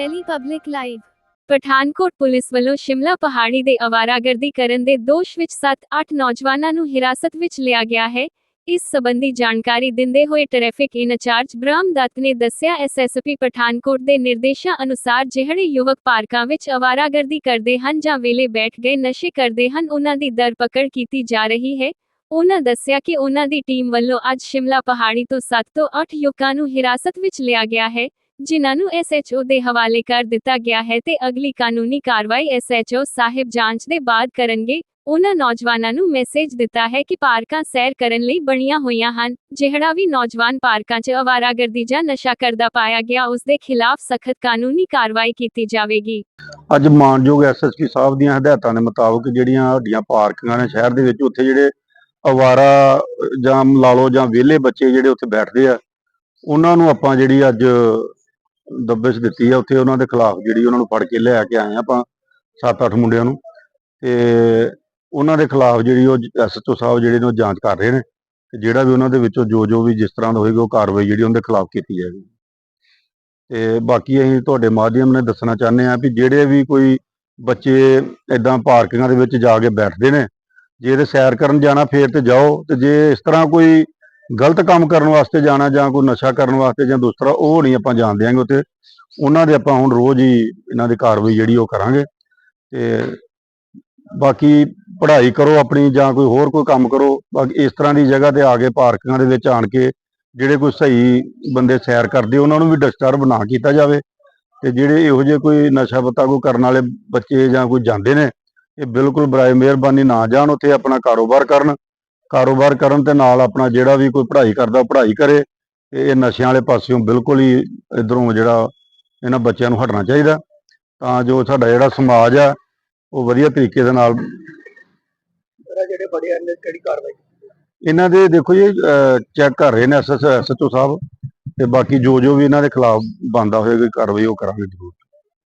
Delhi public live. Pathankot police ਵੱਲੋਂ ਸ਼ਿਮਲਾ ਪਹਾੜੀ ਦੇ ਅਵਾਰਾਗਰਦੀ ਕਰਨ ਦੇ ਦੋਸ਼ ਵਿੱਚ 7-8 ਨੌਜਵਾਨਾਂ ਨੂੰ ਹਿਰਾਸਤ ਵਿੱਚ ਲਿਆ ਗਿਆ ਹੈ। ਇਸ ਸੰਬੰਧੀ ਜਾਣਕਾਰੀ ਦਿੰਦੇ ਹੋਏ ਟ੍ਰੈਫਿਕ ਇਨਚਾਰਜ ਬ੍ਰਹਮ ਦੱਤ ਨੇ ਦੱਸਿਆ ਐਸਐਸਪੀ ਪਠਾਨਕੋਟ ਦੇ ਨਿਰਦੇਸ਼ਾਂ ਅਨੁਸਾਰ ਜਿਹੜੇ ਯੁਵਕ ਪਾਰਕਾਂ ਵਿੱਚ ਅਵਾਰਾਗਰਦੀ ਕਰਦੇ ਹਨ ਜਾਂ ਵੇਲੇ ਬੈਠ ਗਏ ਨਸ਼ੇ ਕਰਦੇ ਹਨ, ਉਹਨਾਂ ਦੀ ਦਰਪਕੜ ਕੀਤੀ ਜਾ ਰਹੀ ਹੈ। ਉਹਨਾਂ ਦੱਸਿਆ ਕਿ ਉਹਨਾਂ ਦੀ ਟੀਮ ਵੱਲੋਂ ਅੱਜ ਸ਼ਿਮਲਾ ਪਹਾੜੀ ਤੋਂ 7 ਤੋਂ 8 ਯੁਵਕਾਂ ਨੂੰ ਹਿਰਾਸਤ ਵਿੱਚ ਲਿਆ ਗਿਆ ਹੈ। ਜਿਨ੍ਹਾਂ ਨੂੰ ਐਸਐਚਓ ਦੇ ਹਵਾਲੇ ਕਰ ਦਿੱਤਾ ਗਿਆ ਹੈ ਤੇ ਅਗਲੀ ਕਾਨੂੰਨੀ ਕਾਰਵਾਈ ਐਸਐਚਓ ਸਾਹਿਬ ਜਾਂਚ ਦੇ ਬਾਅਦ ਕਰਨਗੇ। ਉਹਨਾਂ ਨੌਜਵਾਨਾਂ ਨੂੰ ਮੈਸੇਜ ਦਿੱਤਾ ਹੈ ਕਿ ਪਾਰਕਾਂ ਸੈਰ ਕਰਨ ਲਈ ਬਣੀਆਂ ਹੋਈਆਂ ਹਨ। ਜਿਹੜਾ ਵੀ ਨੌਜਵਾਨ ਪਾਰਕਾਂ 'ਚ ਅਵਾਰਾਗਰਦੀ ਜਾਂ ਨਸ਼ਾ ਕਰਦਾ ਪਾਇਆ ਗਿਆ, ਉਸ ਦੇ ਖਿਲਾਫ ਸਖਤ ਕਾਨੂੰਨੀ ਕਾਰਵਾਈ ਕੀਤੀ ਜਾਵੇਗੀ। ਅੱਜ ਮਾਨਯੋਗ ਐਸਐਸਪੀ ਸਾਹਿਬ ਦੀਆਂ ਹਦਾਇਤਾਂ ਦੇ ਮੁਤਾਬਕ ਜਿਹੜੀਆਂ ਸਾਡੀਆਂ ਪਾਰਕਿੰਗਾਂ ਨੇ ਸ਼ਹਿਰ ਦੇ ਵਿੱਚ, ਉੱਥੇ ਜਿਹੜੇ ਅਵਾਰਾ ਜਾਂ ਲਾ ਜਾਂ ਵਿਹਲੇ ਬੱਚੇ ਜਿਹੜੇ ਉੱਥੇ ਬੈਠਦੇ ਆ, ਉਹਨਾਂ ਨੂੰ ਆਪਾਂ ਜਿਹੜੀ ਅੱਜ ਦੱਬਿਸ਼ ਦਿੱਤੀ ਆ, ਉੱਥੇ ਉਹਨਾਂ ਦੇ ਖਿਲਾਫ ਜਿਹੜੀ ਉਹਨਾਂ ਨੂੰ ਫੜ ਕੇ ਲਿਆ ਕੇ ਆਏ ਆਪਾਂ 7-8 ਮੁੰਡਿਆਂ ਨੂੰ। ਤੇ ਉਹਨਾਂ ਦੇ ਖਿਲਾਫ ਜਿਹੜੀ ਉਹ ਐਸਐਚਓ ਸਾਹਿਬ ਜਿਹੜੇ ਨੇ ਜਾਂਚ ਕਰ ਰਹੇ ਨੇ। ਤੇ ਜਿਹੜਾ ਵੀ ਉਹਨਾਂ ਦੇ ਵਿੱਚੋਂ ਜੋ ਜੋ ਵੀ ਜਿਸ ਤਰ੍ਹਾਂ ਦਾ ਹੋਏਗਾ, ਉਹ ਕਾਰਵਾਈ ਜਿਹੜੀ ਉਹਦੇ ਖਿਲਾਫ ਕੀਤੀ ਜਾਏਗੀ। ਤੇ ਬਾਕੀ ਅਸੀਂ ਤੁਹਾਡੇ ਮਾਧਿਅਮ ਨੇ ਦੱਸਣਾ ਚਾਹੁੰਦੇ ਆ ਵੀ ਜਿਹੜੇ ਵੀ ਕੋਈ ਬੱਚੇ ਇਦਾਂ ਪਾਰਕਿੰਗਾਂ ਦੇ ਵਿੱਚ ਜਾ ਕੇ ਬੈਠਦੇ ਨੇ, ਜੇ ਤੇ ਸੈਰ ਕਰਨ ਜਾਣਾ ਫੇਰ ਤੇ ਜਾਓ, ਤੇ ਜੇ ਇਸ ਤਰ੍ਹਾਂ ਕੋਈ ਗਲਤ ਕੰਮ ਕਰਨ ਵਾਸਤੇ ਜਾਣਾ ਜਾਂ ਕੋਈ ਨਸ਼ਾ ਕਰਨ ਵਾਸਤੇ ਜਾਂ ਦੂਸਰਾ, ਉਹ ਨਹੀਂ ਆਪਾਂ ਜਾਣ ਦਿਆਂਗੇ ਉੱਥੇ। ਉਹਨਾਂ ਦੇ ਆਪਾਂ ਹੁਣ ਰੋਜ਼ ਹੀ ਇਹਨਾਂ ਦੀ ਕਾਰਵਾਈ ਜਿਹੜੀ ਉਹ ਕਰਾਂਗੇ। ਤੇ ਬਾਕੀ ਪੜ੍ਹਾਈ ਕਰੋ ਆਪਣੀ ਜਾਂ ਕੋਈ ਹੋਰ ਕੋਈ ਕੰਮ ਕਰੋ, ਬਾਕੀ ਇਸ ਤਰ੍ਹਾਂ ਦੀ ਜਗ੍ਹਾ ਤੇ ਆ ਕੇ ਪਾਰਕਿੰਗਾਂ ਦੇ ਵਿੱਚ ਆਣ ਕੇ ਜਿਹੜੇ ਕੋਈ ਸਹੀ ਬੰਦੇ ਸੈਰ ਕਰਦੇ, ਉਹਨਾਂ ਨੂੰ ਵੀ ਡਿਸਟਰਬ ਨਾ ਕੀਤਾ ਜਾਵੇ। ਤੇ ਜਿਹੜੇ ਇਹੋ ਜਿਹੇ ਕੋਈ ਨਸ਼ਾ ਪਤਾ ਕੋਈ ਕਰਨ ਵਾਲੇ ਬੱਚੇ ਜਾਂ ਕੋਈ ਜਾਂਦੇ ਨੇ, ਇਹ ਬਿਲਕੁਲ ਬਰਾਏ ਮਿਹਰਬਾਨੀ ਨਾ ਜਾਣ, ਉੱਥੇ ਆਪਣਾ ਕਾਰੋਬਾਰ ਕਰਨ। ਕਾਰੋਬਾਰ ਕਰਨ ਤੇ ਨਾਲ ਆਪਣਾ ਜਿਹੜਾ ਵੀ ਕੋਈ ਪੜ੍ਹਾਈ ਕਰਦਾ ਪੜ੍ਹਾਈ ਕਰੇ ਤੇ ਇਹ ਨਸ਼ਿਆਂ ਵਾਲੇ ਪਾਸਿਓਂ ਬਿਲਕੁਲ ਹੀ ਇਧਰੋਂ ਜਿਹੜਾ ਇਹਨਾਂ ਬੱਚਿਆਂ ਨੂੰ ਹਟਣਾ ਚਾਹੀਦਾ। ਤਾਂ ਜੋ ਸਾਡਾ ਜਿਹੜਾ ਸਮਾਜ ਆ ਉਹ ਵਧੀਆ ਤਰੀਕੇ ਦੇ ਨਾਲ ਜਿਹੜੇ ਬੜੇ ਨੇ ਕਿਹੜੀ ਕਾਰਵਾਈ? ਇਹਨਾਂ ਦੇ ਦੇਖੋ ਜੀ ਚੈੱਕ ਕਰ ਰਹੇ ਨੇ ਐਸਐਸ ਐਸਐਚਓ ਸਾਹਿਬ ਤੇ ਬਾਕੀ ਜੋ ਜੋ ਵੀ ਇਹਨਾਂ ਦੇ ਖਿਲਾਫ ਬੰਦਾ ਹੋਏਗਾ ਕਾਰਵਾਈ ਉਹ ਕਰਾਂਗੇ ਜ਼ਰੂਰ।